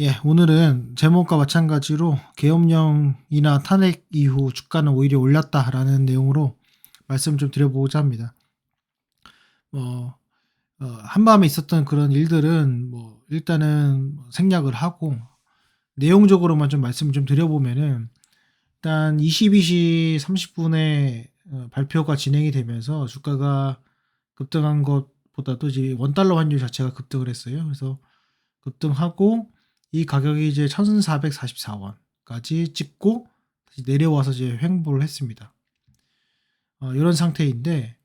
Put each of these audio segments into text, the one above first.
예, 오늘은 제목과 마찬가지로 계엄령이나 탄핵 이후 주가는 오히려 올랐다라는 내용으로 말씀 좀 드려보고자 합니다. 뭐, 어, 한밤에 있었던 그런 일들은 뭐, 일단은 생략을 하고, 내용적으로만 좀 말씀 좀 드려보면은, 일단 22시 30분에 어, 발표가 진행이 되면서 주가가 급등한 것보다도 이제 원달러 환율 자체가 급등을 했어요. 그래서 급등하고, 이 가격이 이제 1444원까지 찍고 다시 내려와서 이제 횡보를 했습니다. 어, 이런 상태인데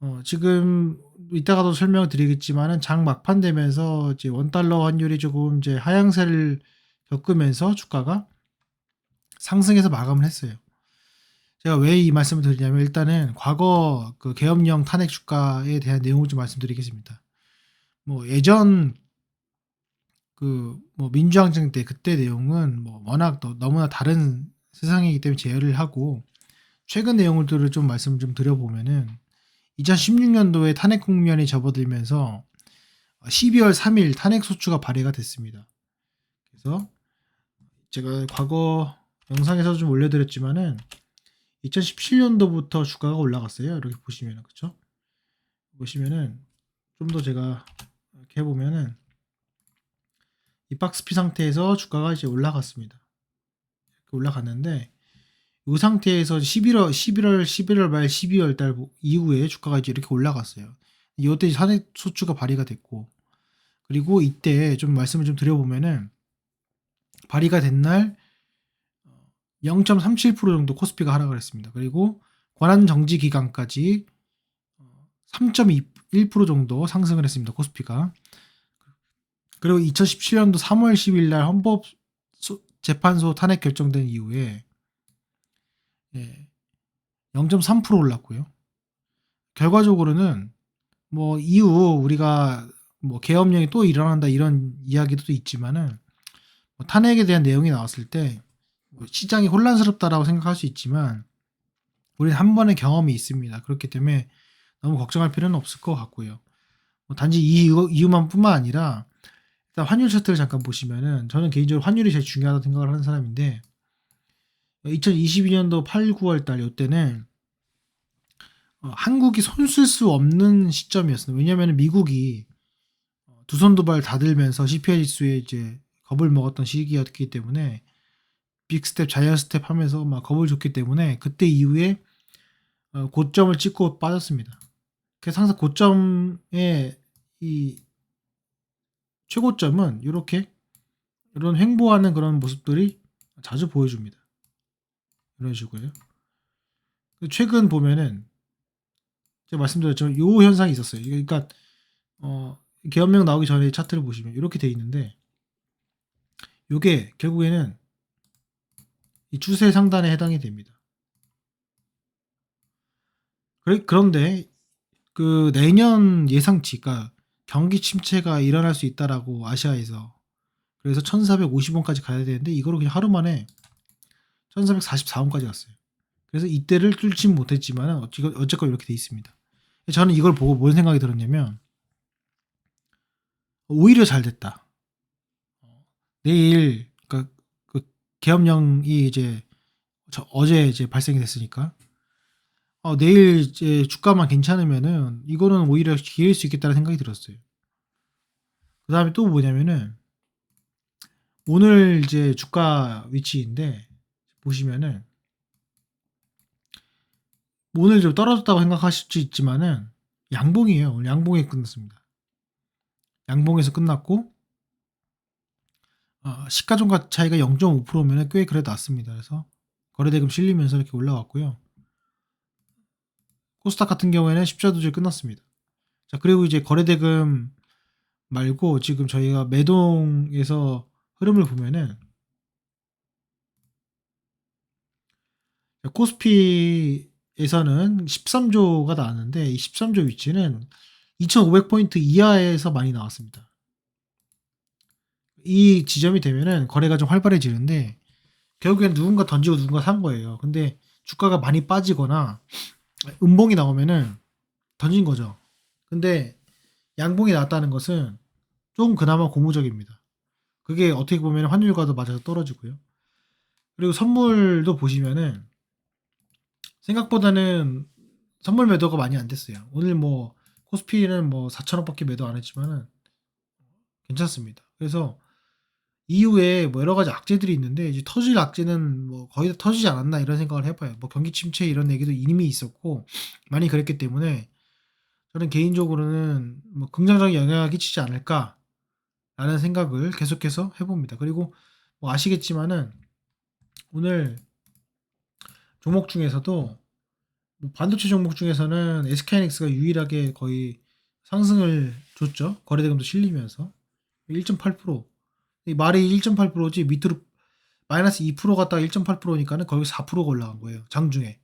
어, 지금 이따가도 설명을 드리겠지만은 장 막판 되면서 이제 원 달러 환율이 조금 이제 하향세를 겪으면서 주가가 상승해서 마감을 했어요. 제가 왜 이 말씀을 드리냐면 일단은 과거 그 계엄령 탄핵 주가에 대한 내용을 좀 말씀드리겠습니다. 뭐 예전 그 뭐 민주항쟁 때 그때 내용은 뭐 워낙 너, 너무나 다른 세상이기 때문에 제외를 하고 최근 내용들을 좀 말씀을 좀 드려보면은 2016년도에 탄핵 국면이 접어들면서 12월 3일 탄핵 소추가 발의가 됐습니다. 그래서 제가 과거 영상에서 좀 올려드렸지만은 2017년도부터 주가가 올라갔어요. 이렇게 보시면은 그쵸? 보시면은 좀 더 제가 이렇게 해보면은 이 박스피 상태에서 주가가 이제 올라갔습니다. 올라갔는데 이 상태에서 11월 11월 11월 말 12월 달 이후에 주가가 이제 이렇게 올라갔어요. 이때 산액 소추가 발의가 됐고 그리고 이때 좀 말씀을 좀 드려보면은 발의가 된 날 0.37% 정도 코스피가 하락을 했습니다. 그리고 권한 정지 기간까지 3.1% 정도 상승을 했습니다. 코스피가. 그리고 2017년도 3월 10일 날 헌법 재판소 탄핵 결정된 이후에 예, 0.3% 올랐고요. 결과적으로는 뭐 이후 우리가 뭐 계엄령이 또 일어난다 이런 이야기도 있지만은 뭐 탄핵에 대한 내용이 나왔을 때 뭐 시장이 혼란스럽다라고 생각할 수 있지만 우리는 한 번의 경험이 있습니다. 그렇기 때문에 너무 걱정할 필요는 없을 것 같고요. 뭐 단지 이 이유만 뿐만 아니라 일단 환율 차트를 잠깐 보시면은 저는 개인적으로 환율이 제일 중요하다고 생각을 하는 사람인데 2022년도 8, 9월 달 이때는 어, 한국이 손쓸 수 없는 시점이었어요. 왜냐하면 미국이 어, 두손 두발 다 들면서 CPI 지수에 이제 겁을 먹었던 시기였기 때문에 빅스텝, 자이언 스텝 하면서 막 겁을 줬기 때문에 그때 이후에 어, 고점을 찍고 빠졌습니다. 그래서 항상 고점의 이 최고점은 이렇게 이런 횡보하는 그런 모습들이 자주 보여줍니다. 이런 식으로요. 최근 보면은 제가 말씀드렸지만 요 현상이 있었어요. 그러니까 어 계엄령 나오기 전에 차트를 보시면 이렇게 돼 있는데 이게 결국에는 이 추세 상단에 해당이 됩니다. 그런데 그 내년 예상치, 그러니까 경기 침체가 일어날 수 있다라고 아시아에서 그래서 1450원까지 가야 되는데 이거를 그냥 하루 만에 1444원까지 갔어요. 그래서 이때를 뚫지 못했지만 어쨌건 이렇게 돼 있습니다. 저는 이걸 보고 뭔 생각이 들었냐면 오히려 잘 됐다. 내일 그러니까 계엄령이 이제 어제 이제 발생이 됐으니까 어, 내일 이제 주가만 괜찮으면은 이거는 오히려 기회일 수 있겠다는 생각이 들었어요. 그 다음에 또 뭐냐면은 오늘 이제 주가 위치인데 보시면은 오늘 좀 떨어졌다고 생각하실 수 있지만은 양봉이에요. 오늘 양봉에 끝났습니다. 양봉에서 끝났고 어, 시가총가 차이가 0.5%면 꽤 그래도 낮습니다. 그래서 거래대금 실리면서 이렇게 올라왔고요. 코스닥 같은 경우에는 십자 도저히 끝났습니다. 자, 그리고 이제 거래대금 말고 지금 저희가 매동에서 흐름을 보면은 코스피에서는 13조가 나왔는데 이 13조 위치는 2500포인트 이하에서 많이 나왔습니다. 이 지점이 되면은 거래가 좀 활발해지는데 결국엔 누군가 던지고 누군가 산 거예요. 근데 주가가 많이 빠지거나 음봉이 나오면은 던진 거죠. 근데 양봉이 나왔다는 것은 좀 그나마 고무적입니다. 그게 어떻게 보면 환율과도 맞아서 떨어지고요. 그리고 선물도 보시면은 생각보다는 선물 매도가 많이 안 됐어요. 오늘 뭐 코스피는 뭐 4천억밖에 매도 안 했지만은 괜찮습니다. 그래서 이후에 뭐 여러 가지 악재들이 있는데 이제 터질 악재는 뭐 거의 다 터지지 않았나 이런 생각을 해봐요. 뭐 경기 침체 이런 얘기도 이미 있었고 많이 그랬기 때문에 저는 개인적으로는 뭐 긍정적인 영향을 끼치지 않을까라는 생각을 계속해서 해봅니다. 그리고 뭐 아시겠지만은 오늘 종목 중에서도 뭐 반도체 종목 중에서는 SK하이닉스가 유일하게 거의 상승을 줬죠. 거래대금도 실리면서 1.8%. 이 말이 1.8%지 밑으로 마이너스 2% 갔다가 1.8%니까는 거의 4%가 올라간 거예요. 장중에.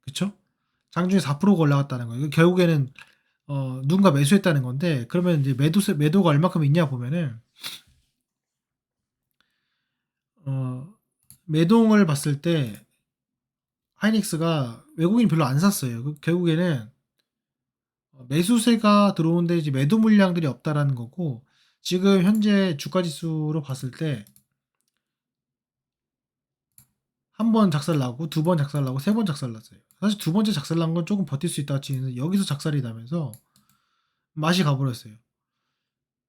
그쵸? 장중에 4%가 올라갔다는 거예요. 결국에는 어, 누군가 매수했다는 건데 그러면 이제 매도 매도가 얼마큼 있냐 보면은 어, 매동을 봤을 때 하이닉스가 외국인 별로 안 샀어요. 그 결국에는 매수세가 들어오는데 이제 매도 물량들이 없다라는 거고 지금 현재 주가 지수로 봤을 때 한 번 작살 나고 두 번 작살 나고 세 번 작살 났어요. 사실 두 번째 작살 난 건 조금 버틸 수 있다 치는 여기서 작살이 나면서 맛이 가버렸어요.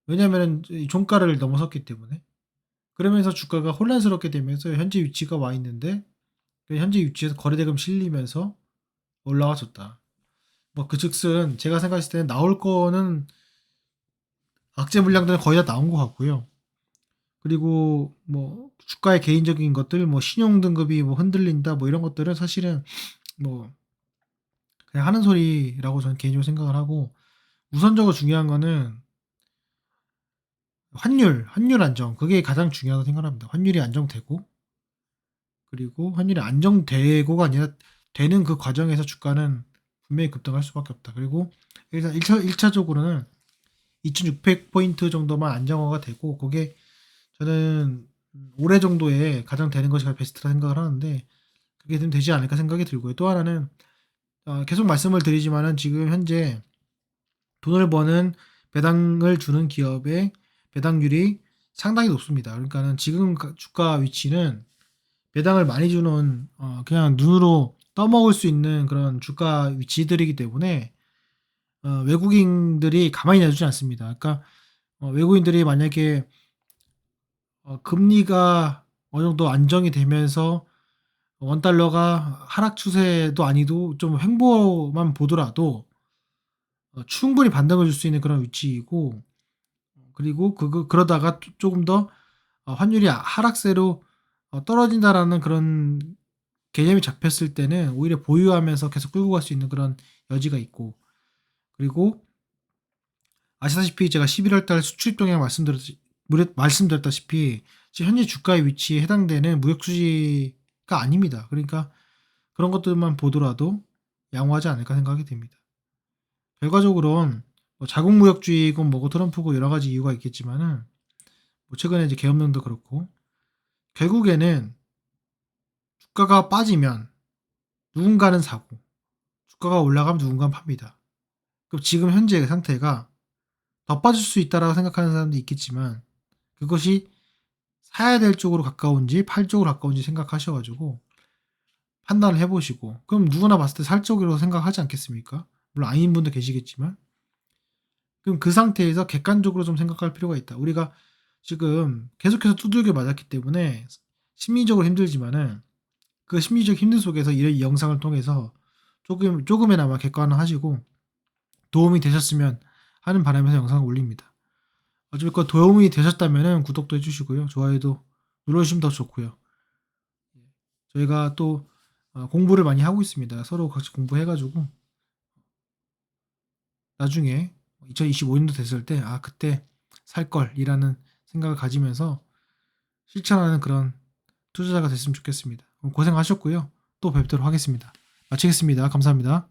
왜냐면은 이 종가를 넘어섰기 때문에 그러면서 주가가 혼란스럽게 되면서 현재 위치가 와 있는데 그 현재 위치에서 거래대금 실리면서 올라와 줬다. 뭐 그즉슨 제가 생각했을 때는 나올 거는 악재 물량들은 거의 다 나온 것 같고요. 그리고 뭐 주가의 개인적인 것들, 뭐 신용 등급이 뭐 흔들린다, 뭐 이런 것들은 사실은 뭐 그냥 하는 소리라고 저는 개인적으로 생각을 하고 우선적으로 중요한 거는 환율, 환율 안정 그게 가장 중요하다고 생각합니다. 환율이 안정되고 그리고 환율이 안정되고가 아니라 되는 그 과정에서 주가는 분명히 급등할 수밖에 없다. 그리고 일단 1차, 1차적으로는 2600포인트 정도만 안정화가 되고 그게 저는 올해 정도에 가장 되는 것이 베스트라 생각을 하는데 그게 좀 되지 않을까 생각이 들고요. 또 하나는 어, 계속 말씀을 드리지만은 지금 현재 돈을 버는 배당을 주는 기업의 배당률이 상당히 높습니다. 그러니까는 지금 주가 위치는 배당을 많이 주는 어, 그냥 눈으로 떠먹을 수 있는 그런 주가 위치들이기 때문에 어, 외국인들이 가만히 놔두지 않습니다. 그러니까 어, 외국인들이 만약에 어, 금리가 어느 정도 안정이 되면서 원 달러가 하락 추세도 아니도 좀 횡보만 보더라도 어, 충분히 반등을 줄 수 있는 그런 위치이고 그리고 그 그러다가 조금 더 어, 환율이 하락세로 어, 떨어진다라는 그런 개념이 잡혔을 때는 오히려 보유하면서 계속 끌고 갈 수 있는 그런 여지가 있고 그리고 아시다시피 제가 11월 달 수출입 동향 말씀드렸, 말씀드렸다시피 현재 주가의 위치에 해당되는 무역 수지가 아닙니다. 그러니까 그런 것들만 보더라도 양호하지 않을까 생각이 됩니다. 결과적으로는 뭐 자국 무역주의건 뭐고 트럼프고 여러 가지 이유가 있겠지만은 뭐 최근에 이제 계엄령도 그렇고 결국에는 주가가 빠지면 누군가는 사고 주가가 올라가면 누군가는 팝니다. 그럼 지금 현재 상태가 더 빠질 수 있다라고 생각하는 사람도 있겠지만 그것이 사야 될 쪽으로 가까운지 팔 쪽으로 가까운지 생각하셔가지고 판단을 해보시고 그럼 누구나 봤을 때 살 쪽으로 생각하지 않겠습니까? 물론 아닌 분도 계시겠지만 그럼 그 상태에서 객관적으로 좀 생각할 필요가 있다. 우리가 지금 계속해서 두들겨 맞았기 때문에 심리적으로 힘들지만은 그 심리적 힘든 속에서 이 영상을 통해서 조금 조금이나마 객관화하시고 도움이 되셨으면 하는 바람에서 영상을 올립니다. 어쨌건 도움이 되셨다면 구독도 해주시고요. 좋아요도 눌러주시면 더 좋고요. 저희가 또 어, 공부를 많이 하고 있습니다. 서로 같이 공부해가지고 나중에 2025년도 됐을 때 아 그때 살 걸이라는 생각을 가지면서 실천하는 그런 투자자가 됐으면 좋겠습니다. 고생하셨고요. 또 뵙도록 하겠습니다. 마치겠습니다. 감사합니다.